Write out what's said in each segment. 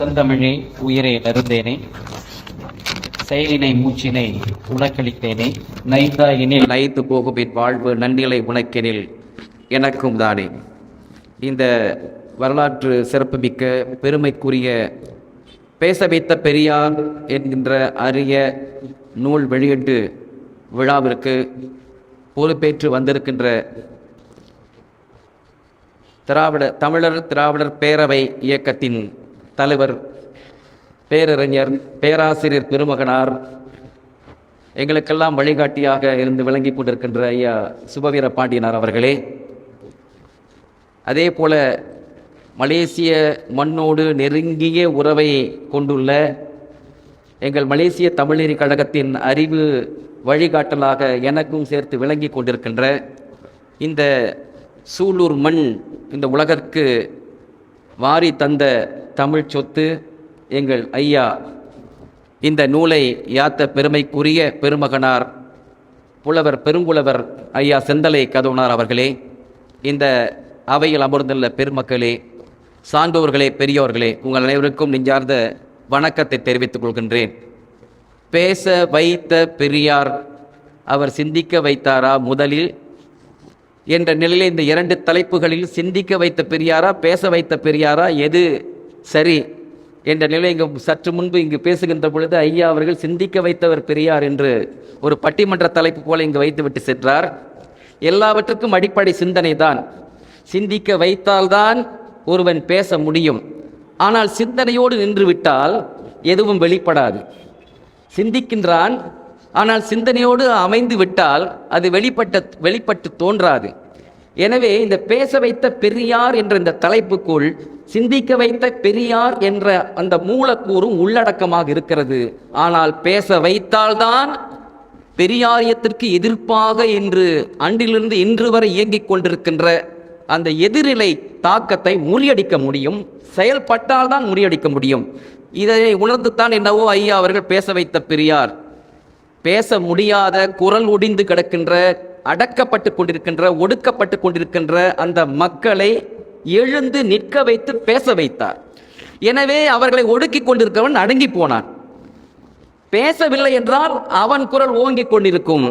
செந்தமிழே உயிரை நருந்தேனே செயலினை மூச்சினை உனக்களித்தேனே நைந்தாயினில் நைத்து போகுமின் வாழ்வு நன்னிலை உனக்கெனில் எனக்கும் தானே. இந்த வரலாற்று சிறப்புமிக்க பெருமைக்குரிய பேச வைத்த பெரியார் என்கின்ற அரிய நூல் வெளியீட்டு விழாவிற்கு பொறுப்பேற்று வந்திருக்கின்ற திராவிட தமிழர் திராவிடர் பேரவை இயக்கத்தின் தலைவர் பேரறிஞர் பேராசிரியர் பெருமகனார் எங்களுக்கெல்லாம் வழிகாட்டியாக இருந்து விளங்கி கொண்டிருக்கின்ற ஐயா சுபவீர பாண்டியனார் அவர்களே அதே போல மலேசிய மண்ணோடு நெருங்கிய உறவை கொண்டுள்ள எங்கள் மலேசிய தமிழ்நெறி கழகத்தின் அறிவு வழிகாட்டலாக எனக்கும் சேர்த்து விளங்கி கொண்டிருக்கின்ற இந்த சூலூர் மண் இந்த உலகிற்கு வாரி தந்த தமிழ் சொத்து எங்கள் ஐயா. இந்த நூலை யாத்த பெருமைக்குரிய பெருமகனார் புலவர் பெருங்குலவர் ஐயா செந்தலை கதவுனார் அவர்களே இந்த அவையில் அமர்ந்துள்ள பெருமக்களே சான்றோர்களே பெரியோர்களே உங்கள் அனைவருக்கும் நெஞ்சார்ந்த வணக்கத்தை தெரிவித்துக் கொள்கின்றேன். பேச வைத்த பெரியார் அவர் சிந்திக்க வைத்தாரா முதலில்? என்ற நிலையில் இந்த இரண்டு தலைப்புகளில் சிந்திக்க வைத்த பெரியாரா பேச வைத்த பெரியாரா எது சரி என்ற நிலை இங்கு சற்று முன்பு இங்கு பேசுகின்ற பொழுது ஐயா அவர்கள் சிந்திக்க வைத்தவர் பெரியார் என்று ஒரு பட்டிமன்ற தலைப்பு போல இங்கு வைத்துவிட்டு சென்றார். எல்லாவற்றுக்கும் அடிப்படை சிந்தனை தான். சிந்திக்க வைத்தால்தான் ஒருவன் பேச முடியும். ஆனால் சிந்தனையோடு நின்றுவிட்டால் எதுவும் வெளிப்படாது. சிந்திக்கின்றான் ஆனால் சிந்தனையோடு அமைந்து விட்டால் அது வெளிப்பட்ட வெளிப்பட்டு தோன்றாது. எனவே இந்த பேச வைத்த பெரியார் என்ற இந்த தலைப்புக்குள் சிந்திக்க வைத்த பெரியார் என்ற அந்த மூலக்கூறும் உள்ளடக்கமாக இருக்கிறது. ஆனால் பேச வைத்தால்தான் பெரியாரியத்திற்கு எதிர்ப்பாக என்று அன்றிலிருந்து இன்று வரை இயங்கிக் கொண்டிருக்கின்ற அந்த எதிரிலை தாக்கத்தை முறியடிக்க முடியும் செயல்பட்டால் தான் முறியடிக்க முடியும். இதை உணர்ந்துத்தான் என்னவோ ஐயா அவர்கள் பேச வைத்த பெரியார். பேச முடியாத குரல் ஒடிந்து கிடக்கின்ற அடக்கப்பட்டு கொண்டிருக்கின்ற ஒடுக்கப்பட்டு கொண்டிருக்கின்ற அந்த மக்களை எழுந்து நிற்க வைத்து பேச வைத்தார். எனவே அவர்களை ஒடுக்கிக் கொண்டிருக்கிறவன் அடங்கி போனான். பேசவில்லை என்றால் அவன் குரல் ஓங்கிக் கொண்டிருக்கும்.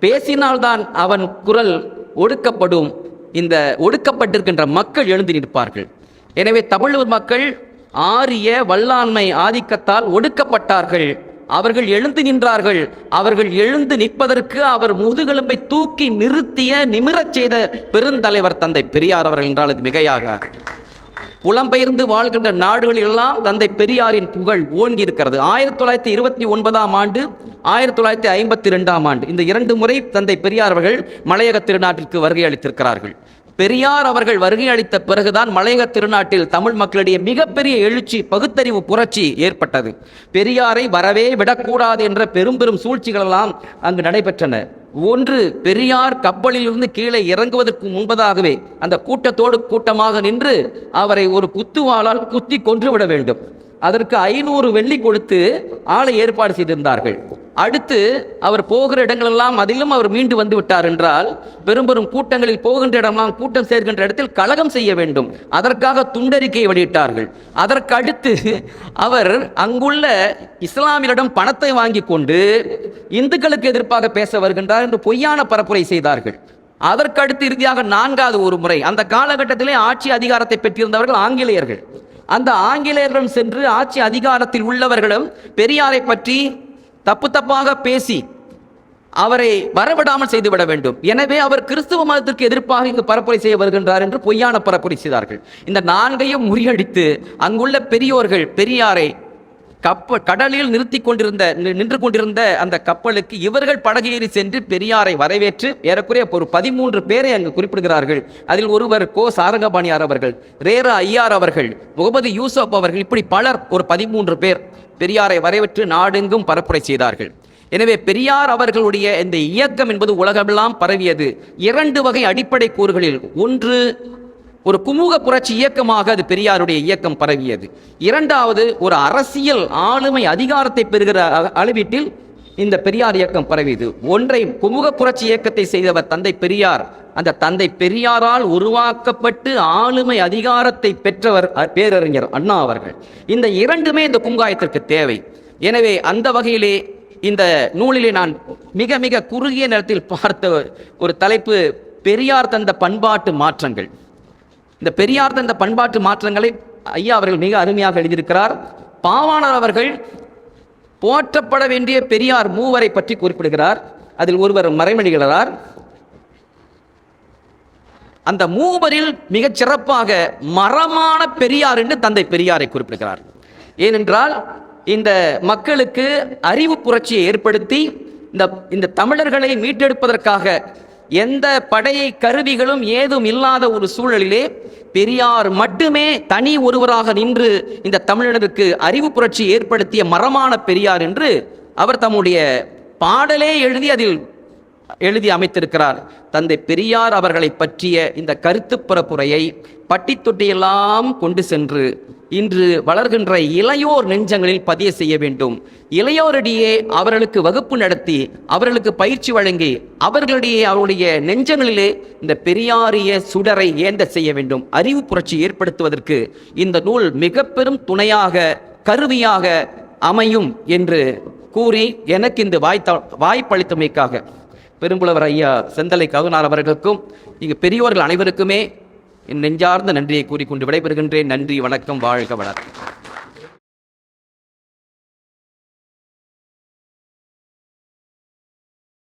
பேசினால்தான் அவன் குரல் ஒடுக்கப்படும். இந்த ஒடுக்கப்பட்டிருக்கின்ற மக்கள் எழுந்து நிற்பார்கள். எனவே தமிழ் மக்கள் ஆரிய வல்லாண்மை ஆதிக்கத்தால் ஒடுக்கப்பட்டார்கள். அவர்கள் எழுந்து நின்றார்கள். அவர்கள் எழுந்து நிற்பதற்கு அவர் முதுகெலும்பை தூக்கி நிறுத்திய நிமிரச் செய்த பெருந்தலைவர் தந்தை பெரியார் அவர்கள் என்றால் அது மிகையாக. புலம்பெயர்ந்து வாழ்கின்ற நாடுகளிலெல்லாம் தந்தை பெரியாரின் புகழ் ஓங்கி இருக்கிறது ஆயிரத்தி தொள்ளாயிரத்தி இருபத்தி ஒன்பதாம் ஆண்டு ஆயிரத்தி தொள்ளாயிரத்தி ஐம்பத்தி ரெண்டாம் ஆண்டு இந்த இரண்டு முறை தந்தை பெரியார் அவர்கள் மலையக திருநாட்டிற்கு வருகை அளித்திருக்கிறார்கள். பெரியார் அவர்கள் வருகை அளித்த பிறகுதான் மலையக திருநாட்டில் தமிழ் மக்களிடையே மிகப்பெரிய எழுச்சி பகுத்தறிவு புரட்சி ஏற்பட்டது. பெரியாரை வரவே விடக்கூடாது என்ற பெரும் பெரும் சூழ்ச்சிகளெல்லாம் அங்கு நடைபெற்றன. ஒன்று பெரியார் கப்பலில் இருந்து கீழே இறங்குவதற்கு முன்பதாகவே அந்த கூட்டத்தோடு கூட்டமாக நின்று அவரை ஒரு குத்துவாளால் குத்தி கொன்றுவிட வேண்டும். அதற்கு ஐநூறு வெள்ளி கொடுத்து ஆளை ஏற்பாடு செய்திருந்தார்கள். அடுத்து அவர் போகிற இடங்களெல்லாம் அதிலும் அவர் மீண்டு வந்து விட்டார் என்றால் பெரும் பெரும் கூட்டங்களில் போகின்ற இடமெல்லாம் கூட்டம் சேர்கின்ற இடத்தில் கலகம் செய்ய வேண்டும். அதற்காக துண்டறிக்கையை வெளியிட்டார்கள். அதற்கு அடுத்து அவர் அங்குள்ள இஸ்லாமியரிடம் பணத்தை வாங்கி கொண்டு இந்துக்களுக்கு எதிர்ப்பாக பேச வருகின்றார் என்று பொய்யான பரப்புரை செய்தார்கள். அதற்கடுத்து இறுதியாக நான்காவது ஒரு முறை அந்த காலகட்டத்திலே ஆட்சி அதிகாரத்தை பெற்றிருந்தவர்கள் ஆங்கிலேயர்கள். அந்த ஆங்கிலேயர்களும் சென்று ஆட்சி அதிகாரத்தில் உள்ளவர்களும் பெரியாரை பற்றி தப்பு தப்பாக பேசி அவரை வரவிடாமல் செய்துவிட வேண்டும். எனவே அவர் கிறிஸ்துவ மதத்திற்கு எதிர்ப்பாக இங்கு பரப்புரை செய்ய வருகின்றார் என்று பொய்யான பரப்புரை செய்தார்கள். இந்த நான்கையும் முறியடித்து அங்குள்ள பெரியோர்கள் பெரியாரை கப்ப கடலில் நிறுத்தி கொண்டிருந்த நின்று கொண்டிருந்த அந்த கப்பலுக்கு இவர்கள் படகேறி சென்று பெரியாரை வரவேற்று ஏறக்குறைய ஒரு பதிமூன்று பேரை அங்கு குறிப்பிடுகிறார்கள். அதில் ஒருவர் கோ. சாரங்கபாணியார் அவர்கள் ரேரா ஐயார் அவர்கள் முகமது யூசப் அவர்கள் இப்படி பலர் ஒரு பதிமூன்று பேர் பெரியாரை வரவேற்று நாடெங்கும் பரப்புரை செய்தார்கள். எனவே பெரியார் அவர்களுடைய இந்த இயக்கம் என்பது உலகமெல்லாம் பரவியது. இரண்டு வகை அடிப்படை கூறுகளில் ஒன்று ஒரு குமுக புரட்சி இயக்கமாக அது பெரியாருடைய இயக்கம் பரவியது. இரண்டாவது ஒரு அரசியல் ஆளுமை அதிகாரத்தை பெறுகிற அளவீட்டில் இந்த பெரியார் இயக்கம் பரவியது. ஒன்றை குமுக புரட்சி இயக்கத்தை செய்தவர் தந்தை பெரியார். அந்த தந்தை பெரியாரால் உருவாக்கப்பட்டு ஆளுமை அதிகாரத்தை பெற்றவர் அ- பேரறிஞர் அண்ணா அவர்கள். இந்த இரண்டுமே இந்த குங்காயத்திற்கு தேவை. எனவே அந்த வகையிலே இந்த நூலிலே நான் மிக மிக குறுகிய நேரத்தில் பார்த்த ஒரு தலைப்பு பெரியார் தந்த பண்பாட்டு மாற்றங்கள். இந்த பெரியார் தந்த பண்பாட்டு மாற்றங்களை ஐயா அவர்கள் மிக அருமையாக எழுதியிருக்கிறார். பாவாணர் அவர்கள் போற்றப்பட வேண்டிய பெரியார் மூவரை பற்றி குறிப்பிடுகிறார். அதில் ஒருவர் மறைமொழிகிறார் அந்த மூவரில் மிகச் சிறப்பாக மரமான பெரியார் என்று தந்தை பெரியாரை குறிப்பிடுகிறார். ஏனென்றால் இந்த மக்களுக்கு அறிவு புரட்சியை ஏற்படுத்தி இந்த இந்த தமிழர்களை மீட்டெடுப்பதற்காக எந்த படையை கருவிகளும் ஏதும் இல்லாத ஒரு சூழலிலே பெரியார் மட்டுமே தனி ஒருவராக நின்று இந்த தமிழருக்கு அறிவு புரட்சி ஏற்படுத்திய மரமான பெரியார் என்று அவர் தம்முடைய பாடலே எழுதி அதில் எழுதி அமைத்திருக்கிறார். தந்தை பெரியார் அவர்களை பற்றிய இந்த கருத்து பரப்புரையை பட்டி தொட்டியெல்லாம் கொண்டு சென்று இன்று வளர்கின்ற இளையோர் நெஞ்சங்களில் பதிய செய்ய வேண்டும். இளையோரிடையே அவர்களுக்கு வகுப்பு நடத்தி அவர்களுக்கு பயிற்சி வழங்கி அவர்களிடையே அவருடைய நெஞ்சங்களிலே இந்த பெரியாரிய சுடரை ஏந்த செய்ய வேண்டும். அறிவு புரட்சி ஏற்படுத்துவதற்கு இந்த நூல் மிக பெரும் துணையாக கருவியாக அமையும் என்று கூறி எனக்கு இந்த வாய்த்த வாய்ப்பளித்தமைக்காக. பெரும்புலவர் ஐயா செந்தலை கவுனார் அவர்களுக்கும் இங்கு பெரியோர்கள் அனைவருக்குமே என் நெஞ்சார்ந்த நன்றியை கூறிக்கொண்டு விடைபெறுகின்றேன். நன்றி வணக்கம் வாழ்க வளர்